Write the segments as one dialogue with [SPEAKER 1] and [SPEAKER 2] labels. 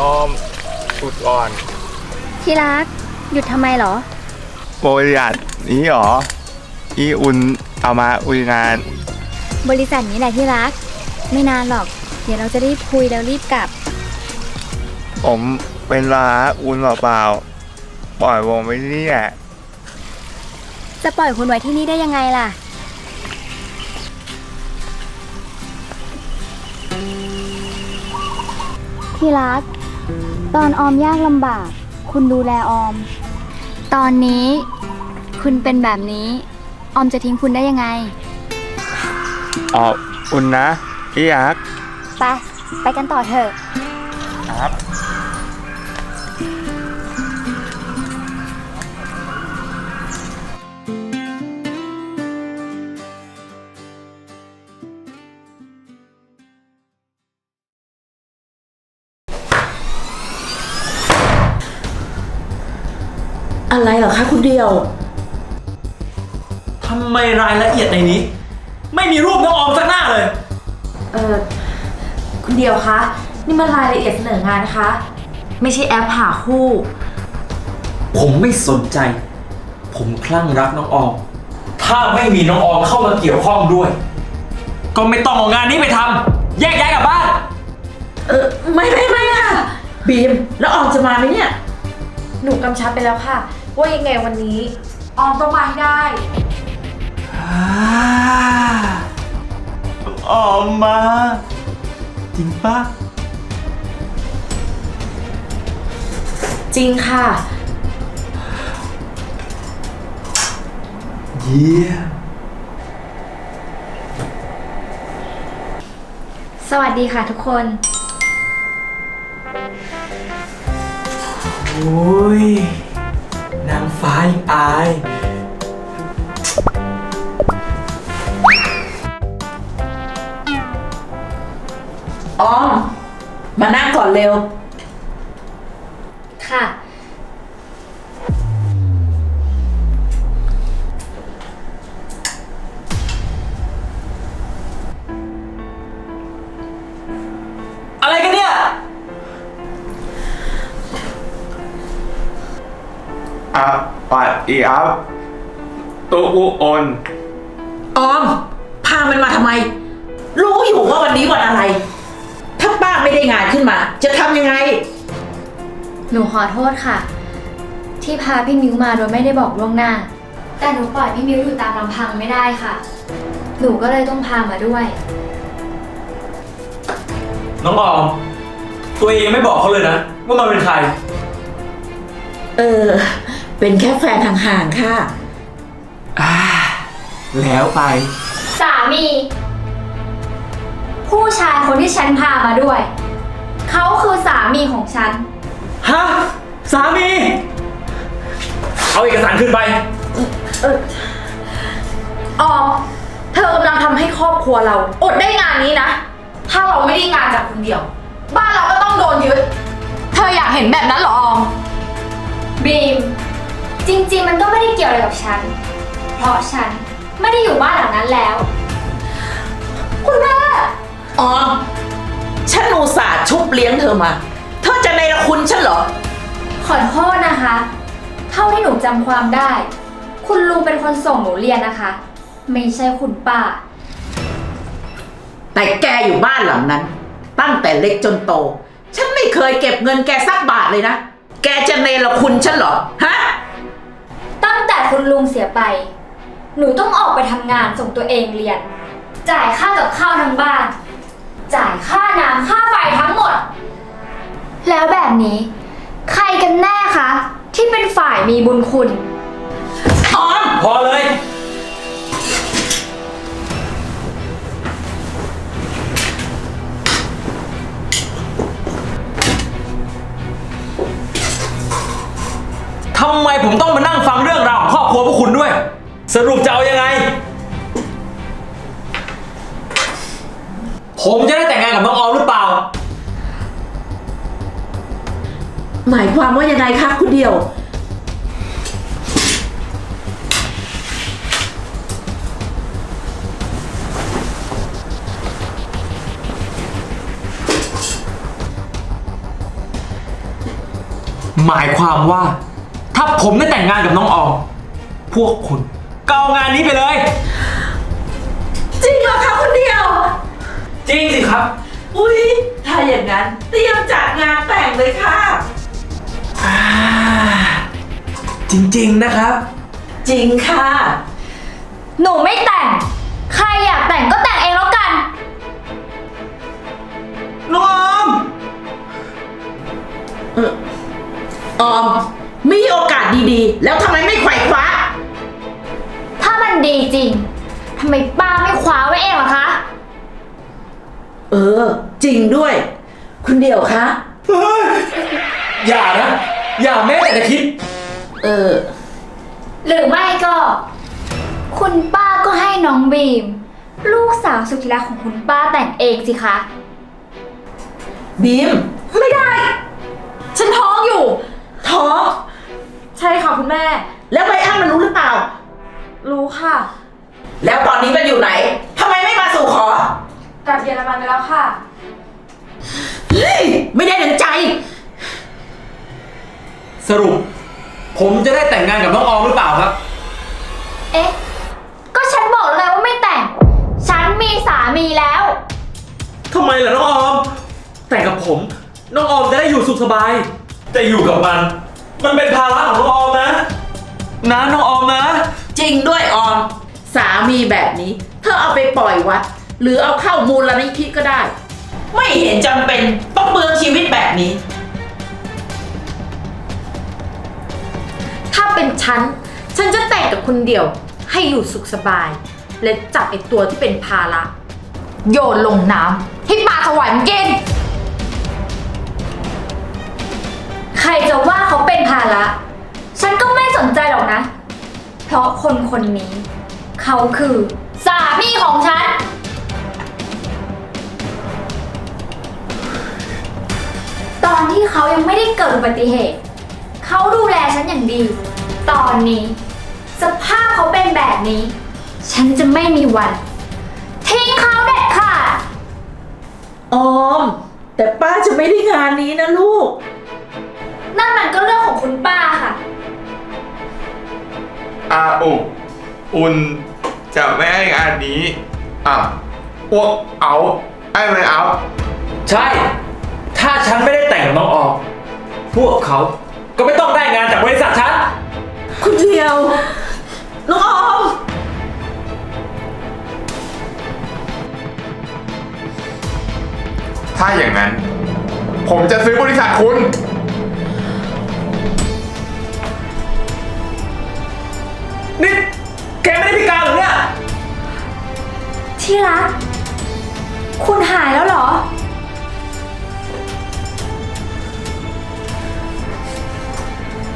[SPEAKER 1] ออมหยุดก่อน
[SPEAKER 2] ที่รัก หยุดทำไมเหรอ
[SPEAKER 1] บริษัทนี้หรอ อีอุ่นเอามาอุยงาน
[SPEAKER 2] บริษัทนี้แหละที่รัก ไม่นานหรอก เดี๋ยวเราจะรีบคุยแล้วรีบกลับ
[SPEAKER 1] ผมเป็นลาอุ่นเปล่าๆปล่อยวงไปนี่แหละ
[SPEAKER 2] จะปล่อยคุณไว้ที่นี่ได้ยังไงล่ะ ที่รัก ตอนออมยากลำบาก คุณดูแลออม ตอนนี้ คุณเป็นแบบนี้ ออมจะทิ้งคุณได้ยังไง
[SPEAKER 1] อ๋ออุ่นนะพี่ยักษ์
[SPEAKER 2] ไปไปกันต่อเถอะ
[SPEAKER 1] ครับ
[SPEAKER 3] เหรอคะคุณเดียว
[SPEAKER 4] ทำไมรายละเอียดในนี้ ไม่มีรูปน้องออมสักหน้าเลย
[SPEAKER 3] เออคุณเดียวคะ นี่มันรายละเอียดเสนองานนะคะ ไม่ใช่แอปหาคู่
[SPEAKER 4] ผมไม่สนใจ ผมคลั่งรักน้องออม ถ้าไม่มีน้องออมเข้ามาเกี่ยวข้องด้วย ก็ไม่ต้องเอางานนี้ไปทำแยกย้ายกลับบ้าน
[SPEAKER 3] เออไม่ไม่ไม่ค่ะ บีม แล้วออมจะมาไหมเนี่ย หนูกำชับไปแล้วค่ะ ว่ายังไงวันนี้ออมต้องมาให้ได้
[SPEAKER 1] ออมมา จริงปะ
[SPEAKER 3] จริงค่ะ
[SPEAKER 4] เยี่ยม
[SPEAKER 2] สวัสดีค่ะทุกคน
[SPEAKER 4] โอ้ย นางฟ้ายังอาย
[SPEAKER 3] ออม มานั่งก่อนเร็ว
[SPEAKER 2] ค่ะ
[SPEAKER 4] อี
[SPEAKER 1] อัพตัวอุอน
[SPEAKER 3] ออม พามันมาทำไม รู้อยู่ว่าวันนี้วันอะไร ถ้าป้าไม่ได้งานขึ้นมา จะทำยังไง
[SPEAKER 2] หนูขอโทษค่ะ ที่พาพี่มิวมาโดยไม่ได้บอกล่วงหน้า แต่หนูปล่อยพี่มิวอยู่ตามลำพังไม่ได้ค่ะ หนูก็เลยต้องพามาด้วย
[SPEAKER 4] น้องออม ตัวเองยังไม่บอกเขาเลยนะ ว่ามันเป็นใคร
[SPEAKER 3] เออ เป็นแค่แฟนห่างๆค่ะ
[SPEAKER 4] อ่าแล้วไป
[SPEAKER 2] สามี ผู้ชายคนที่ฉันพามาด้วย เขาคือสามีของฉัน
[SPEAKER 4] ฮะ สามี เอาเอกสารขึ้นไป
[SPEAKER 3] เออออม เธอกำลังทำให้ครอบครัวเรา อดได้งานนี้นะ ถ้าเราไม่ได้งานจากคนเดียว บ้านเราก็ต้องโดนยึด เธออยากเห็นแบบนั้นเหรอออม
[SPEAKER 2] บีม จริงๆ มันก็ไม่ได้เกี่ยวอะไรกับฉัน เพราะฉันไม่ได้อยู่บ้านหลังนั้นแล้ว
[SPEAKER 3] คุณแม่ ออมฉันอุตส่าห์ชุบเลี้ยงเธอมา เธอจะในละคุณฉันเหรอ
[SPEAKER 2] ขอโทษนะคะ เท่าที่หนูจำความได้ คุณลุงเป็นคนส่งหนูเรียนนะคะ ไม่ใช่คุณป้า
[SPEAKER 3] แต่แกอยู่บ้านหลังนั้น ตั้งแต่เล็กจนโต ฉันไม่เคยเก็บเงินแกสักบาทเลยนะ แกจะเนรคุณฉันเหรอ ฮะ
[SPEAKER 2] ตั้ง แต่คุณลุงเสียไป หนูต้องออกไปทำงานส่งตัวเองเรียน จ่ายค่ากับข้าวทั้งบ้าน จ่ายค่าน้ำค่าไฟทั้งหมด แล้วแบบนี้ ใครกันแน่คะ ที่เป็นฝ่ายมีบุญคุณ
[SPEAKER 3] ออม
[SPEAKER 4] พอเลย ทำไมผมต้องมานั่ง รื่องราวของครอบครัวพวกคุณด้วย สรุปจะเอายังไง ผมจะได้แต่งงานกับน้องออมหรือเปล่า
[SPEAKER 3] หมายความว่ายังไงคะคุณเดียว
[SPEAKER 4] หมายความว่า ถ้าผมได้แต่งงานกับน้องออม พวกคุณก็เอางานนี้ไปเลย
[SPEAKER 3] จริงเหรอคะคุณเดียว
[SPEAKER 4] จริงสิครับ
[SPEAKER 5] อุ้ยถ้าอย่างนั้นเตรียมจัดงานแต่งเลยค่ะ
[SPEAKER 4] อ่า จริงๆนะครับ
[SPEAKER 5] จริงค่ะ
[SPEAKER 2] หนูไม่แต่ง ใครอยากแต่งก็แต่งเองแล้วกัน
[SPEAKER 4] น้องออม
[SPEAKER 5] ออม มีโอกาสดีๆ แล้วทำไมไม่ไขว่คว้า
[SPEAKER 2] ถ้ามัน ดีจริง ทำไมป้าไม่คว้าไว้เองล่ะคะ
[SPEAKER 5] เออ จริงด้วย คุณเดียวคะ
[SPEAKER 4] อย่านะ อย่าแม้แต่จะคิด
[SPEAKER 5] เออ
[SPEAKER 2] หรือไม่ก็ คุณป้าก็ให้น้องบีม ลูกสาวสุดที่รักของคุณป้าแต่งเองสิคะ
[SPEAKER 5] บีม
[SPEAKER 3] ไม่ได้ ฉันท้องอยู่
[SPEAKER 5] ส
[SPEAKER 3] รุป
[SPEAKER 4] ผมจะได้แต่งงานกับน้องออมหรือเปล่าครับ
[SPEAKER 2] เอ๊ะ ก็ฉันบอกแล้วไงว่าไม่แต่ง ฉันมีสามีแล้ว
[SPEAKER 4] ทำไมล่ะน้องออม แต่งกับผม น้องออมจะได้อยู่สุขสบาย แต่อยู่กับมัน มันเป็นภาระของน้องออมนะ นะน้องออมนะ
[SPEAKER 5] จริงด้วยออม สามีแบบนี้ เธอเอาไปปล่อยวัด หรือเอาเข้ามูลนิธิก็ได้ ไม่เห็นจำเป็นต้องเปลืองชีวิตแบบนี้
[SPEAKER 3] เป็นฉัน ฉันจะแต่งกับคุณเดียว ให้อยู่สุขสบาย และจับไอตัวที่เป็นภาระโยนลงน้ำให้ปลาถวายมันกิน
[SPEAKER 2] ใครจะว่าเขาเป็นภาระ ฉันก็ไม่สนใจหรอกนะ เพราะคนคนนี้ เขาคือ สามีของฉัน ตอนที่เขายังไม่ได้เกิดอุบัติเหตุ เขาดูแลฉันอย่างดี ตอนนี้ สภาพเขาเป็นแบบนี้ ฉันจะไม่มีวัน ทิ้งเขาเด็ดขาด
[SPEAKER 5] ออม แต่ป้าจะไม่ได้งานนี้นะลูก
[SPEAKER 2] นั่นมันก็เรื่องของคุณป้าค่ะ
[SPEAKER 1] อาอุอุ่นจะไม่ให้งานนี้อะพวกเอาไอ้ไม่เอา
[SPEAKER 4] ใช่ ถ้าฉันไม่ได้แต่งกับน้องออมพวกเขาก็ไม่ต้องได้งานจากบริษัทฉัน
[SPEAKER 5] คุณเดียว น้องออม
[SPEAKER 1] ถ้าอย่างนั้น ผมจะซื้อบริษัทคุณ
[SPEAKER 4] นี่แกไม่ได้พิการเหรอเนี่ย
[SPEAKER 2] ที่รัก คุณหายแล้วเหรอ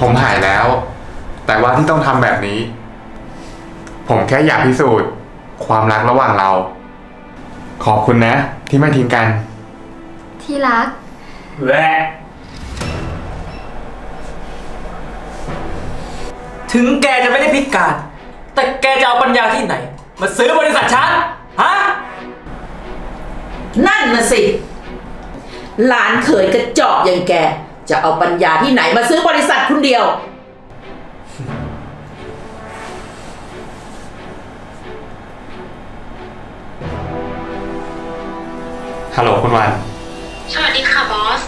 [SPEAKER 1] ผมหายแล้ว แต่ว่าที่ต้องทำแบบนี้ ผมแค่อยากพิสูจน์ ความรักระหว่างเรา ขอบคุณนะ ที่ไม่ทิ้งกัน
[SPEAKER 2] ที่รัก
[SPEAKER 4] แหละถึงแกจะไม่ได้พิการ แต่แกจะเอาปัญญาที่ไหน มาซื้อบริษัทฉัน ฮะ
[SPEAKER 5] นั่นน่ะสิ หลานเขยกระจอกอย่างแก จะเอาปัญญาที่ไหนมาซื้อบริษัทคุณเดียว
[SPEAKER 1] ฮัลโหลคุณวัน
[SPEAKER 6] สวัสดีค่ะบอส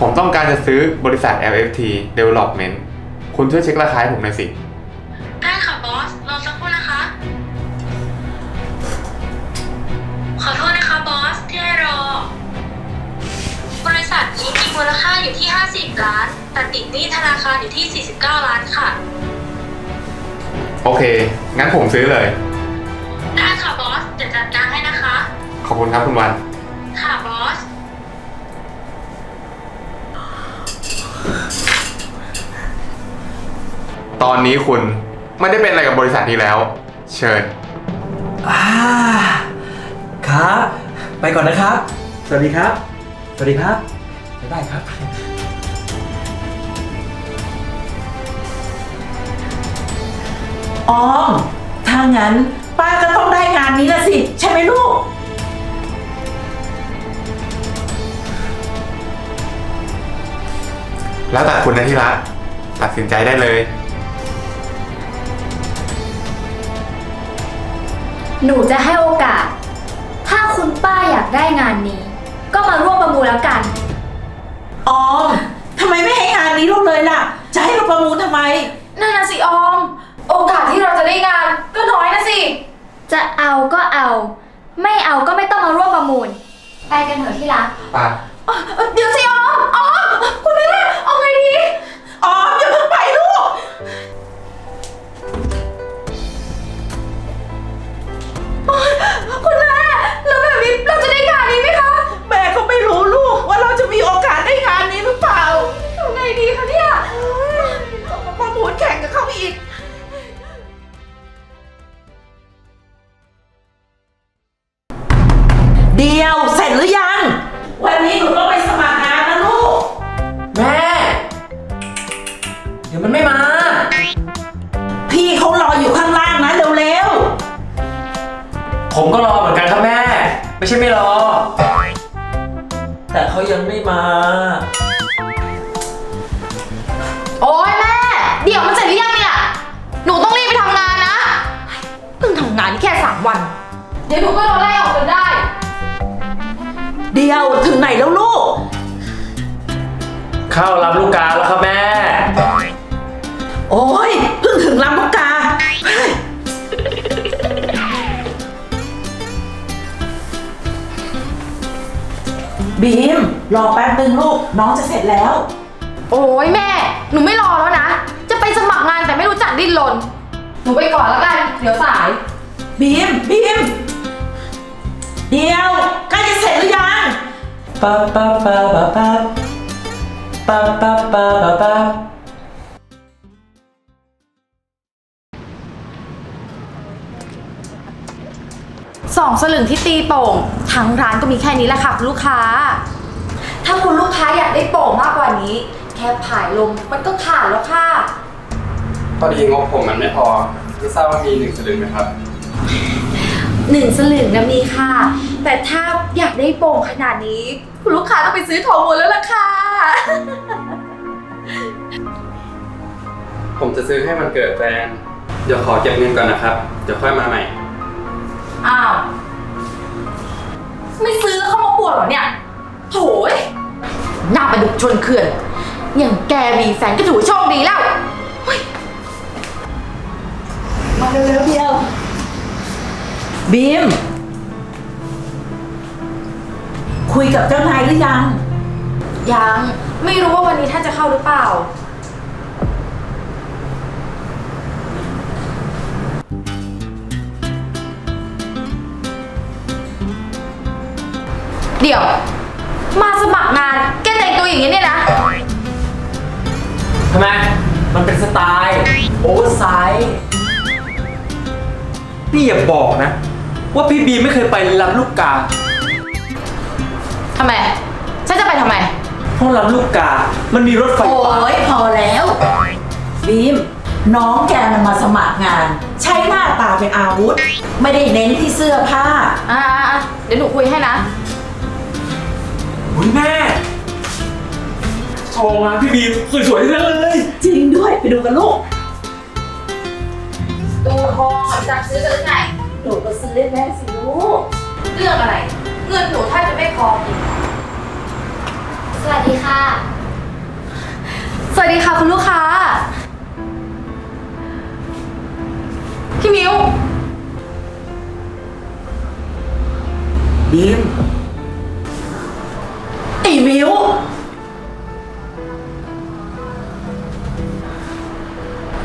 [SPEAKER 1] ผมต้องการจะซื้อบริษัท LFT Development คุณช่วยเช็คราคาให้ผมหน่อยสิ
[SPEAKER 6] ได้ค่ะบอส รอสักครู่นะคะ ขอโทษนะคะบอส ที่ให้รอ บริษัทนี้มีมูลค่าอยู่ที่ 50 ล้าน แต่ติดหนี้ธนาคารอยู่ที่ 49 ล้านค่ะ
[SPEAKER 1] โอเค งั้นผมซื้อเลย
[SPEAKER 6] ได้ค่ะบอส เดี๋ยวจัดการให้นะคะ
[SPEAKER 1] ขอบคุณครับคุณวัน ตอนนี้คุณไม่ได้เป็นอะไรกับบริษัทนี้แล้ว เชิญ
[SPEAKER 4] อ่าครับไปก่อนนะครับ สวัสดีครับ สวัสดีครับ บ๊ายบายครับ
[SPEAKER 5] ออม ถ้างั้นป้าก็ต้องได้งานนี้ละสิ ใช่ไหมลูก
[SPEAKER 1] รแล้วแต่คุณนะที่รักตัดสินใจได้เลย
[SPEAKER 2] หนูจะให้โอกาส ถ้าคุณป้าอยากได้งานนี้ ก็มาร่วมประมูลแล้วกัน
[SPEAKER 5] ออมทำไมไม่ให้งานนี้เราเลยล่ะ จะให้เราประมูลทำไม
[SPEAKER 3] นั่นนะสิออม โอกาสที่เราจะได้งานก็น้อยนะสิ
[SPEAKER 2] จะเอาก็เอา ไม่เอาก็ไม่ต้องมาร่วมประมูล ไปกันเถอะที่รัก
[SPEAKER 1] ป่ะ
[SPEAKER 3] เอ่อเดี๋ยวสิออมออมคุณแม่เอาไงดี
[SPEAKER 5] ออม
[SPEAKER 3] คุณแม่แล้วแบบนี้เราจะได้งานนี้ไหมคะ
[SPEAKER 5] แม่ก็ไม่รู้ลูกว่าเราจะมีโอกาสได้งานนี้หรือเปล่า
[SPEAKER 3] ทำไงดีคะเนี่ย
[SPEAKER 5] ต้องมาประมูลแข่ ไม่
[SPEAKER 4] ใช่ไม่รอ แต่เขายังไม่มา
[SPEAKER 3] โอ๊ยแม่ เดี๋ยวมันเสร็จหรือยังเนี่ย หนูต้องรีบไปทำงานนะเพิ่งทำงานนี่แค่สามวัน เดี๋ยวหนูก็โดนไล่ออกจนได้
[SPEAKER 5] ๆเดียวถึงไหนแล้วลูก
[SPEAKER 4] เข้ารับลูกกาแล้วครับแม่
[SPEAKER 5] โอ้ย บีมรอแป๊บนึงลูกน้องจะเสร็จแล้ว
[SPEAKER 3] โอ้ยแม่ หนูไม่รอแล้วนะ จะไปสมัครงานแต่ไม่รู้จักดิ้นรน หนูไปก่อนแล้วกัน เดี๋ยวสาย
[SPEAKER 5] บีมบีมเดียวใกล้จะเสร็จหรือยัง
[SPEAKER 4] ปั๊บปั๊บปั๊บปั๊บปั๊บปั๊บปั๊บปั๊บ
[SPEAKER 3] สองสลึงที่ตีโป่งทั้งร้านก็มีแค่นี้แหละค่ะคุณลูกค้า ถ้าคุณลูกค้าอยากได้โป่งมากกว่านี้ แค่ผายลมมันก็ขาดแล้วค่ะ
[SPEAKER 7] พอดีงบผมมันไม่พอไม่ทราบว่ามีหนึ่งสลึงไหมครับ
[SPEAKER 3] หนึ่งสลึงนะมีค่ะ แต่ถ้าอยากได้โป่งขนาดนี้ คุณลูกค้าต้องไปซื้อทองม้วนแล้วล่ะค่ะ
[SPEAKER 7] ผมจะซื้อให้มันเกิดแฟน เดี๋ยวขอเก็บเงินก่อนนะครับ เดี๋ยวค่อยมาใหม่
[SPEAKER 3] อ้าว ไม่ซื้อแล้วเข้ามาปวดเหรอเนี่ยโถยหน้าประดุกชนเขื่อนอย่างแกมีแฟนก็ถือว่าโชคดีแล้วเฮ้ย
[SPEAKER 5] มาเร็วๆเดียวบีม คุยกับเจ้านายหรือยัง
[SPEAKER 3] ยัง ไม่รู้ว่าวันนี้ท่านจะเข้าหรือเปล่า เดี๋ยว มาสมัครงานแกแต่งตัวอย่างนี้เนี่ยนะ
[SPEAKER 4] ทำไม มันเป็นสไตล์โอเวอร์ไซส์พี่อย่าบอกนะ ว่าพี่บีไม่เคยไปรับลูกกา
[SPEAKER 3] ทำไม ฉันจะไปทำไม
[SPEAKER 4] เพราะรับลูกกา มันมีรถไฟ
[SPEAKER 5] โอ้
[SPEAKER 4] ฟ้า
[SPEAKER 5] ยพอแล้วบีม น้องแกมันมาสมัครงาน ใช้หน้าตาเป็นอาวุธ ไม่ได้เน้นที่เสื้อผ้า
[SPEAKER 3] อ่าๆๆเดี๋ยวหนูคุยให้นะ
[SPEAKER 4] อุ้ยแม่โชว์มาพี่บีสวยๆทั้งนั้นเลย
[SPEAKER 5] จริงด้วยไปดูกันลูก
[SPEAKER 3] ดูทองจากซื้อกันไง
[SPEAKER 5] หนูก็ซื้อให้แม่สิลูก
[SPEAKER 3] เรื่องอะไร เงินหนูถ้าจะไม่พออีก
[SPEAKER 2] สวัสดีค่ะ
[SPEAKER 3] สวัสดีค่ะคุณลูกค้า พี่มิว
[SPEAKER 5] บีม ไอ้มิว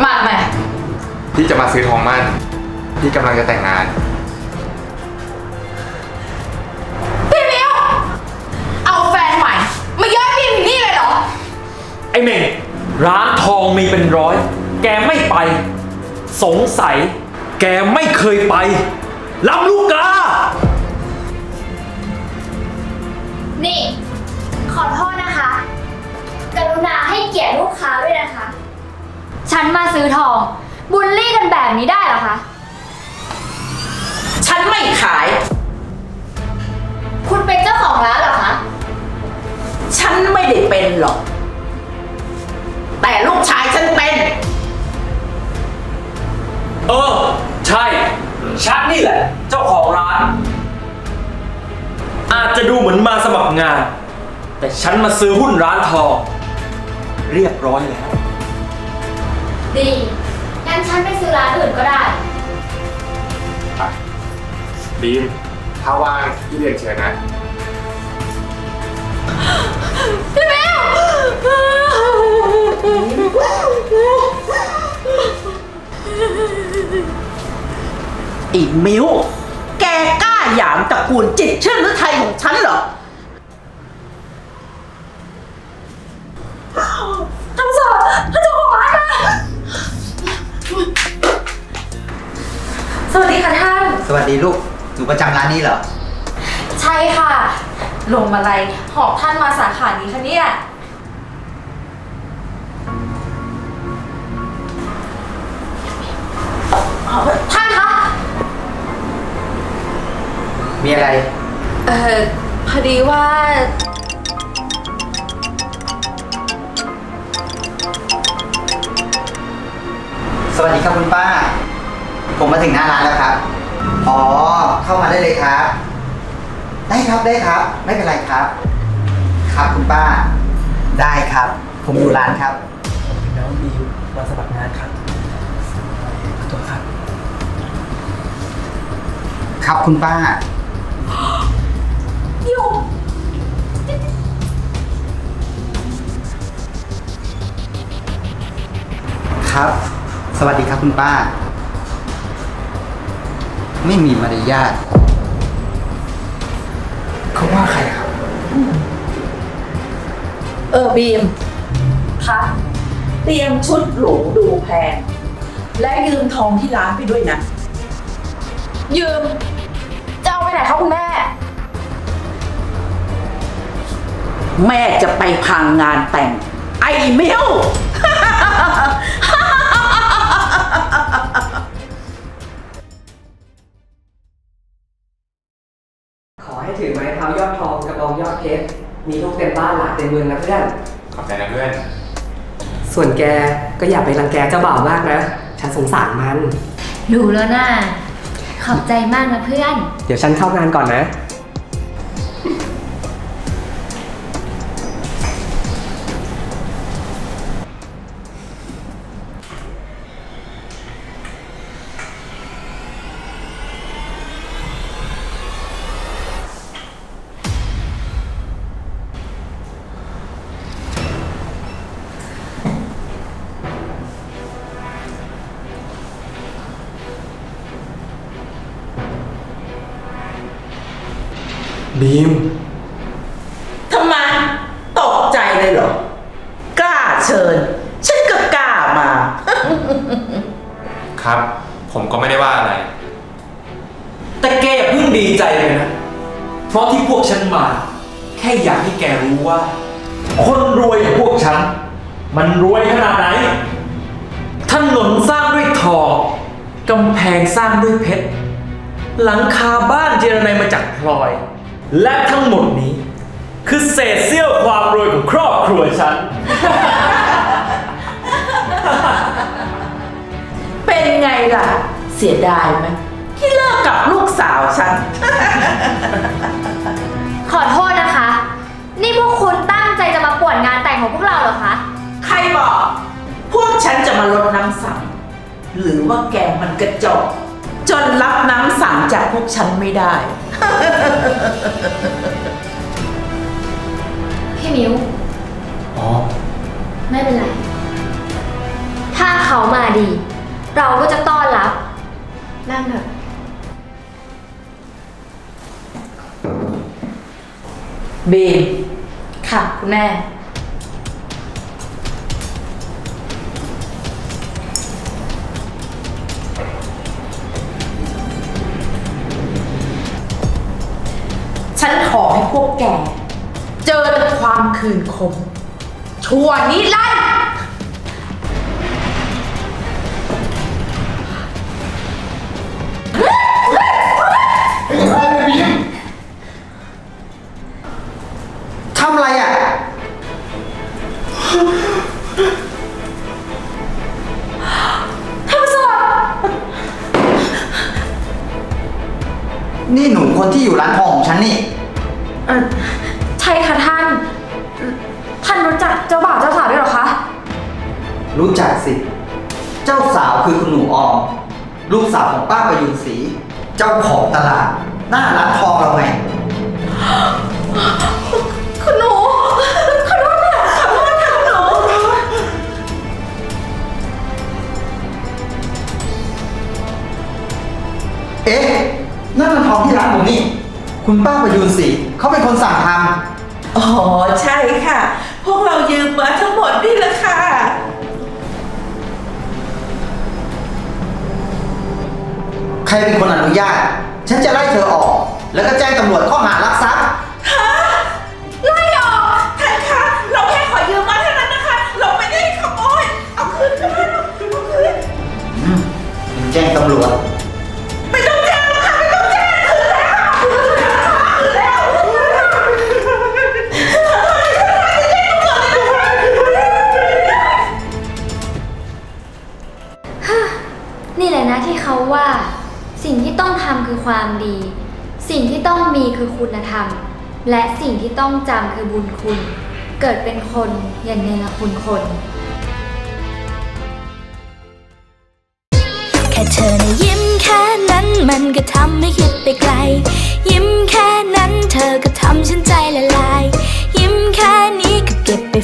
[SPEAKER 3] มาทำไม
[SPEAKER 1] พี่จะมาซื้อทองมั่นพี่กำลังจะแต่งงาน
[SPEAKER 3] พี่มิวเอาแฟนใหม่ มาย้อยพี่ถึงนี่เลยเหรอ
[SPEAKER 4] ไอ้เม่งร้านทองมีเป็นร้อย แกไม่ไป สงสัย แกไม่เคยไปรับลูกกา
[SPEAKER 2] นี่ ลูกค้าด้วยนะคะ ฉันมาซื้อทอง บุลลี่กันแบบนี้ได้เหรอคะ
[SPEAKER 5] ฉันไม่ขาย
[SPEAKER 2] อี
[SPEAKER 5] มิ
[SPEAKER 4] ว
[SPEAKER 5] แกกล้าหยามตระกูลจิตรชื่นหรือไทยของฉันเหรอ
[SPEAKER 3] ทำสดพระเจ้าของร้านค่ะสวัสดีค่ะท่าน
[SPEAKER 8] สวัสดีลูก หนูประจำร้านนี้เหรอ
[SPEAKER 3] ใช่ค่ะ ลงมาลัยหอบท่านมาสาขานี้คะเนี่ย ท่านคะ
[SPEAKER 8] มีอะไร
[SPEAKER 3] เอ่อพอดีว่า
[SPEAKER 8] สวัสดีครับคุณป้า ผมมาถึงหน้าร้านแล้วครับ อ๋อ เข้ามาได้เลยครับ ได้ครับได้ครับ ไม่เป็นไรครับ ครับคุณป้า ได้ครับ ผมอยู่ร้านครับ
[SPEAKER 4] น้องบิวมาสมัครงานครับตัวครับ
[SPEAKER 8] ครับคุณป้า
[SPEAKER 3] อยู่
[SPEAKER 8] ครับ สวัสดีครับคุณป้า ไม่มีมารยาทเขาว่าใครครับ
[SPEAKER 5] เออบีม
[SPEAKER 3] คะ
[SPEAKER 5] เตรียมชุดหรูดูแพง และยืมทองที่ร้านไปด้วยนะ
[SPEAKER 3] ยืมจะเอา ไปไหนคะคุณแม่
[SPEAKER 5] แม่จะไปพังงานแต่ง ไอ้มิว
[SPEAKER 9] ขอให้ถือไม้เท้ายอดทองกระบองยอดเพชรมีลูกเต็มบ้านหลานเต็มเมืองนะเพื่อน
[SPEAKER 1] ขอบใจนะเพื่อน
[SPEAKER 9] ส่วนแกก็อย่าไปรังแกเจ้าบ่าวมากนะ ฉันสงสารมัน
[SPEAKER 2] รู้แล้วนะ ขอบใจมากนะเพื่อน
[SPEAKER 9] เดี๋ยวฉันเข้างานก่อนนะ
[SPEAKER 1] ครับ ผมก็ไม่ได้ว่าอะไร
[SPEAKER 4] แต่แกอย่าเพิ่งดีใจเลยนะ เพราะที่พวกฉันมา แค่อยากให้แกรู้ว่า คนรวยอย่างพวกฉัน มันรวยขนาดไหนถนนสร้างด้วยทองกำแพงสร้างด้วยเพชร หลังคาบ้านเจรไนมาจากพลอย และทั้งหมดนี้ คือเศษเสี้ยวความรวยของครอบครัวฉัน
[SPEAKER 5] เป็นไงล่ะ เสียดายไหมที่เลิกกับลูกสาวฉัน
[SPEAKER 2] ขอโทษนะคะ นี่พวกคุณตั้งใจจะมาป่วนงานแต่งของพวกเราเหรอคะ
[SPEAKER 5] ใครบอก พวกฉันจะมาลดน้ำสังหรือว่าแกมันกระจอกจนรับน้ำสังจากพวกฉันไม่ได้
[SPEAKER 2] พี่มิว
[SPEAKER 1] อ๋อ
[SPEAKER 2] ไม่เป็นไร ถ้าเขามาดี เราก็จะต้อนรับ นั่งเถอะ
[SPEAKER 5] บีม
[SPEAKER 3] ค่ะ คุณแม่
[SPEAKER 5] ฉันขอให้พวกแก เจอแต่ความคืนคม ชั่วนิรันดร์
[SPEAKER 3] เจ้า
[SPEAKER 8] ของตลาด หน้าร้านทองเราไง
[SPEAKER 3] คุณหนู ขอโทษค่ะขอโทษค่ะคุณหนู
[SPEAKER 8] เอ๊ะนั่นมันทองที่ร้านผมนี่ คุณป้าประยุนศรีเขาเป็นคนสั่งท
[SPEAKER 5] อ๋อ ใช่ค่ะ พวกเรายืมมาทั้ง
[SPEAKER 8] ใครเป็นคนอนุญาต ฉันจะไล่เธอออก แล้วก็แจ้งตำรวจข้อหารักทรัพย์
[SPEAKER 5] ไล่ออกท่านคะ เราแค่ขอยืมมาเท่านั้นนะคะ เราไม่ได้ขโมย เอาคืนก็ได้เอาคืน
[SPEAKER 8] อืมแจ้งตำรวจ
[SPEAKER 2] ที่ต้องทำคือความดี สิ่งที่ต้องมีคือคุณธรรม และสิ่งที่ต้องจำคือบุญคุณ เกิดเป็นคนอย่าเนรคุณคน
[SPEAKER 10] แค่เธอนะยิ้มแค่นั้นมันก็ทำให้คิดไปไกล ยิ้มแค่นั้นเธอก็ทำฉันใจละลาย ยิ้มแค่นี้ก็เก็บไป